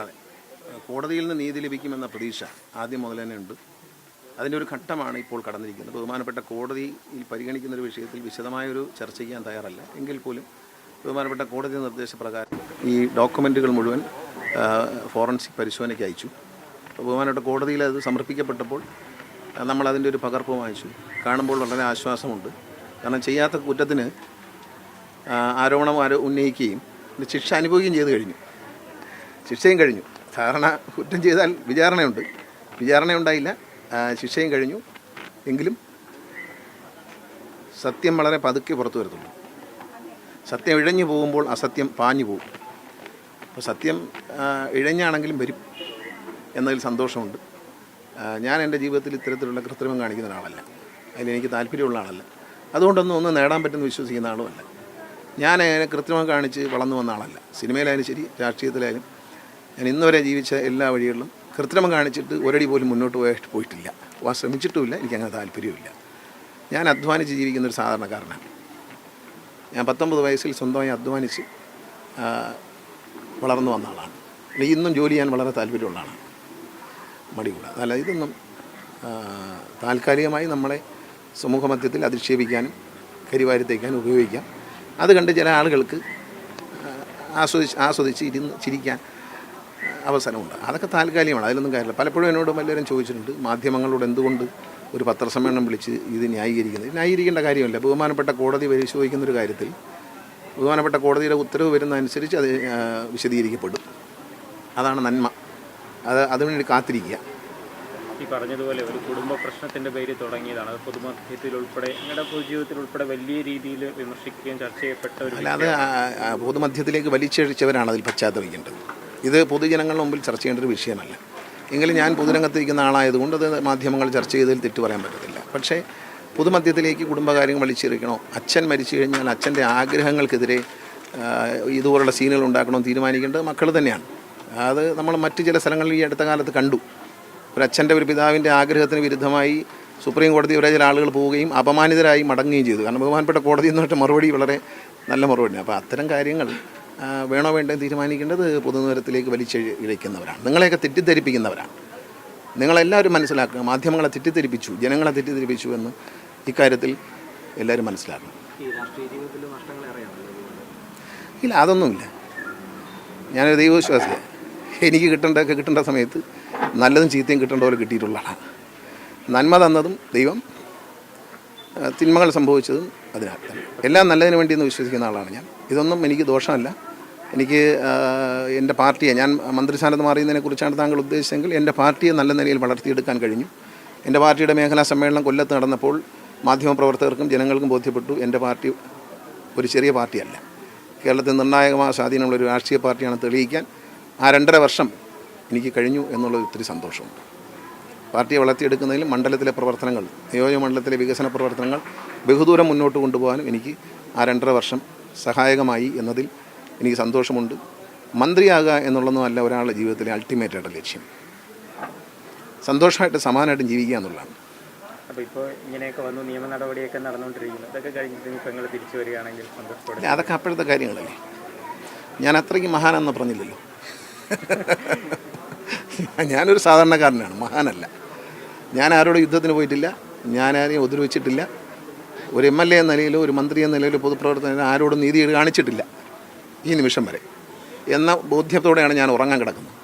അതെ കോടതിയിൽ നിന്ന് നീതി ലഭിക്കുമെന്ന പ്രതീക്ഷ ആദ്യം മുതൽ തന്നെ ഉണ്ട്. അതിന്റെ ഒരു ഘട്ടമാണ് ഇപ്പോൾ കടന്നിരിക്കുന്നത്. ബഹുമാനപ്പെട്ട കോടതിയിൽ പരിഗണിക്കുന്ന ഒരു വിഷയത്തിൽ വിശദമായൊരു ചർച്ച ചെയ്യാൻ തയ്യാറല്ല. എങ്കിൽ പോലും ബഹുമാനപ്പെട്ട കോടതി നിർദ്ദേശപ്രകാരം ഈ ഡോക്യുമെന്റുകൾ മുഴുവൻ ഫോറൻസിക് പരിശോധനയ്ക്ക് അയച്ചു. ബഹുമാനപ്പെട്ട കോടതിയിൽ അത് സമർപ്പിക്കപ്പെട്ടപ്പോൾ നമ്മൾ അതിന്റെ ഒരു പകർപ്പ് വാങ്ങിച്ചു കാണുമ്പോൾ വളരെ ആശ്വാസമുണ്ട്. കാരണം ചെയ്യാത്ത കുറ്റത്തിന് ആരോപണം ആരോ ഉന്നയിക്കുകയും ശിക്ഷ അനുഭവിക്കുകയും ചെയ്തു കഴിഞ്ഞു. ശിക്ഷയും കഴിഞ്ഞു. ധാരണ കുറ്റം ചെയ്താൽ വിചാരണയുണ്ട്. വിചാരണ ഉണ്ടായില്ല ശിക്ഷയും കഴിഞ്ഞു. എങ്കിലും സത്യം വളരെ പതുക്കെ പുറത്തു വരത്തുള്ളൂ. സത്യം ഇഴഞ്ഞു പോകുമ്പോൾ അസത്യം പാഞ്ഞു പോകും. അപ്പോൾ സത്യം ഇഴഞ്ഞാണെങ്കിലും വരും എന്നതിൽ സന്തോഷമുണ്ട്. ഞാൻ എന്റെ ജീവിതത്തിൽ ഇത്തരത്തിലുള്ള കൃത്രിമം കാണിക്കുന്ന ഒരാളല്ല. അതിലെനിക്ക് താല്പര്യമുള്ള ആളല്ല. അതുകൊണ്ടൊന്നും ഒന്നും നേടാൻ പറ്റുമെന്ന് വിശ്വസിക്കുന്ന ആളുമല്ല ഞാൻ അതിനെ കൃത്രിമം കാണിച്ച് വളർന്നു വന്ന ആളല്ല. സിനിമയിലായാലും ശരി രാഷ്ട്രീയത്തിലായാലും. ഞാൻ ഇന്ന് വരെ ജീവിച്ച എല്ലാ വഴികളിലും കൃത്രിമം കാണിച്ചിട്ട് ഒരടി പോലും മുന്നോട്ട് പോയിട്ട് പോയിട്ടില്ല. പോകാൻ ശ്രമിച്ചിട്ടുമില്ല എനിക്കങ്ങനെ താല്പര്യമില്ല ഞാൻ അധ്വാനിച്ച് ജീവിക്കുന്ന ഒരു സാധാരണക്കാരനാണ്. ഞാൻ പത്തൊമ്പത് വയസ്സിൽ സ്വന്തമായി അധ്വാനിച്ച് വളർന്നു വന്ന ആളാണ്. അല്ലെങ്കിൽ ഇന്നും ജോലി ചെയ്യാൻ വളരെ താല്പര്യമുള്ള ആളാണ്. മടി കൂടാതെ. അല്ല ഇതൊന്നും താൽക്കാലികമായി നമ്മളെ സമൂഹമധ്യത്തിൽ അധിക്ഷേപിക്കാനും കരിവാരി തേക്കാനും ഉപയോഗിക്കാം. അത് കണ്ട് ചില ആളുകൾക്ക് ആസ്വദിച്ച് ആസ്വദിച്ച് ഇരുന്ന് ചിരിക്കാൻ അവസരമുണ്ട്. അതൊക്കെ താൽക്കാലികമാണ് അതിലൊന്നും കാര്യമില്ല. പലപ്പോഴും എന്നോട് പലരും ചോദിച്ചിട്ടുണ്ട് മാധ്യമങ്ങളോട് എന്തുകൊണ്ട് ഒരു പത്രസമ്മേളനം വിളിച്ച് ഇത് ന്യായീകരിക്കുന്നത്? ന്യായീകരിക്കേണ്ട കാര്യമല്ല. ബഹുമാനപ്പെട്ട കോടതി പരിശോധിക്കുന്ന ഒരു കാര്യത്തിൽ ബഹുമാനപ്പെട്ട കോടതിയുടെ ഉത്തരവ് വരുന്നതനുസരിച്ച് അത് വിശദീകരിക്കപ്പെടും. അതാണ് നന്മ. അത് അതിനുവേണ്ടി കാത്തിരിക്കുക. ഈ പറഞ്ഞതുപോലെ ഒരു കുടുംബ പ്രശ്നത്തിന്റെ പേരിൽ തുടങ്ങിയതാണ്. അത് പൊതുമധ്യത്തിൽ ഉൾപ്പെടെ നിങ്ങളുടെ പൊതുജീവിതത്തിൽ ഉൾപ്പെടെ വലിയ രീതിയിൽ വിമർശിക്കുകയും ചർച്ച ചെയ്യപ്പെട്ട ഒരു അല്ലാതെ പൊതുമധ്യത്തിലേക്ക് വലിച്ചഴിച്ചവരാണ് അതിൽ പശ്ചാത്തപിക്കേണ്ടത്. ഇത് പൊതുജനങ്ങളുടെ മുമ്പിൽ ചർച്ച ചെയ്യേണ്ട ഒരു വിഷയമല്ല. എങ്കിലും ഞാൻ പൊതുരംഗത്ത് ഇരിക്കുന്ന ആളായതുകൊണ്ട് അത് മാധ്യമങ്ങൾ ചർച്ച ചെയ്തതിൽ തെറ്റു പറയാൻ പറ്റത്തില്ല. പക്ഷേ പൊതുമധ്യത്തിലേക്ക് കുടുംബകാര്യങ്ങൾ വലിച്ചിരിക്കണോ അച്ഛൻ മരിച്ചു കഴിഞ്ഞാൽ അച്ഛന്റെ ആഗ്രഹങ്ങൾക്കെതിരെ ഇതുപോലുള്ള സീനുകൾ ഉണ്ടാക്കണമെന്ന് തീരുമാനിക്കേണ്ടത് മക്കൾ തന്നെയാണ്. അത് നമ്മൾ മറ്റ് ചില സ്ഥലങ്ങളിൽ ഈ അടുത്ത കാലത്ത് കണ്ടു. ഒരു അച്ഛന്റെ ഒരു പിതാവിന്റെ ആഗ്രഹത്തിന് വിരുദ്ധമായി സുപ്രീം കോടതി വരെ ചില ആളുകൾ പോവുകയും അപമാനിതരായി മടങ്ങുകയും ചെയ്തു. കാരണം ബഹുമാനപ്പെട്ട കോടതി എന്ന് പറഞ്ഞ മറുപടി വളരെ നല്ല മറുപടിയാണ് അപ്പോൾ അത്തരം കാര്യങ്ങൾ വേണോ വേണ്ടോ തീരുമാനിക്കേണ്ടത് പൊതുനിരത്തിലേക്ക് വലിച്ചിഴയ്ക്കുന്നവരാണ് നിങ്ങളെയൊക്കെ തെറ്റിദ്ധരിപ്പിക്കുന്നവരാണ്. നിങ്ങളെല്ലാവരും മനസ്സിലാക്കുക മാധ്യമങ്ങളെ തെറ്റിദ്ധരിപ്പിച്ചു ജനങ്ങളെ തെറ്റിദ്ധരിപ്പിച്ചു എന്ന് ഇക്കാര്യത്തിൽ എല്ലാവരും മനസ്സിലാക്കണം. ഇല്ല അതൊന്നുമില്ല. ഞാനൊരു ദൈവവിശ്വാസിയാണ്. എനിക്ക് കിട്ടേണ്ടതൊക്കെ കിട്ടേണ്ട സമയത്ത് നല്ലതും ചീത്തയും കിട്ടേണ്ട പോലെ കിട്ടിയിട്ടുള്ള ആളാണ്. നന്മ തന്നതും ദൈവം തിന്മകൾ സംഭവിച്ചതും അതിനകത്ത് എല്ലാം നല്ലതിന് വേണ്ടി എന്ന് വിശ്വസിക്കുന്ന ആളാണ് ഞാൻ. ഇതൊന്നും എനിക്ക് ദോഷമല്ല. എനിക്ക് എന്റെ പാർട്ടിയെ ഞാൻ മന്ത്രിസ്ഥാനത്ത് മാറിയതിനെ കുറിച്ചാണ് താങ്കൾ ഉദ്ദേശിച്ചെങ്കിൽ എന്റെ പാർട്ടിയെ നല്ല നിലയിൽ വളർത്തിയെടുക്കാൻ കഴിഞ്ഞു. എന്റെ പാർട്ടിയുടെ മേഖലാ സമ്മേളനം കൊല്ലത്ത് നടന്നപ്പോൾ മാധ്യമപ്രവർത്തകർക്കും ജനങ്ങൾക്കും ബോധ്യപ്പെട്ടു എന്റെ പാർട്ടി ഒരു ചെറിയ പാർട്ടിയല്ല. കേരളത്തിൽ നിർണായകമായ സ്വാധീനമുള്ള ഒരു രാഷ്ട്രീയ പാർട്ടിയാണ് തെളിയിക്കാൻ ആ രണ്ടര വർഷം എനിക്ക് കഴിഞ്ഞു എന്നുള്ളത് ഒത്തിരി സന്തോഷമുണ്ട്. പാർട്ടിയെ വളർത്തിയെടുക്കുന്നതിലും മണ്ഡലത്തിലെ പ്രവർത്തനങ്ങൾ നിയോജക മണ്ഡലത്തിലെ വികസന പ്രവർത്തനങ്ങൾ ബഹുദൂരം മുന്നോട്ട് കൊണ്ടുപോകാനും എനിക്ക് ആ രണ്ടര വർഷം സഹായകമായി എന്നതിൽ എനിക്ക് സന്തോഷമുണ്ട്. മന്ത്രിയാകുക എന്നുള്ളതും അല്ല ഒരാളുടെ ജീവിതത്തിലെ അൾട്ടിമേറ്റ് ആയിട്ട് ലക്ഷ്യം. സന്തോഷമായിട്ട് സമാനമായിട്ടും ജീവിക്കുക എന്നുള്ളതാണ്. അപ്പോൾ ഇപ്പോൾ ഇങ്ങനെയൊക്കെ വന്നു നിയമ നടപടിയൊക്കെ നടന്നുകൊണ്ടിരിക്കുന്നു. അതൊക്കെ കഴിഞ്ഞിട്ട് ഇപ്പോൾ നിങ്ങൾ തിരിച്ചു വരികയാണെങ്കിൽ അതൊക്കെ അപ്പോഴത്തെ കാര്യങ്ങളല്ലേ? ഞാൻ അത്രയ്ക്ക് മഹാനെന്ന് പറഞ്ഞില്ലല്ലോ. ഞാനൊരു സാധാരണക്കാരനാണ് മഹാനല്ല. ഞാൻ ആരോടും യുദ്ധത്തിന് പോയിട്ടില്ല ഞാൻ ആരെയും ഉപദ്രവിച്ചിട്ടില്ല. ഒരു എം എൽ എ എന്ന നിലയിലോ ഒരു മന്ത്രി എന്ന നിലയിലോ പൊതുപ്രവർത്തനം ആരോടും നീതി കാണിച്ചിട്ടില്ല ഈ നിമിഷം വരെ. എന്ന ബോധ്യത്തോടെയാണ് ഞാൻ ഉറങ്ങാൻ കിടക്കുന്നത്.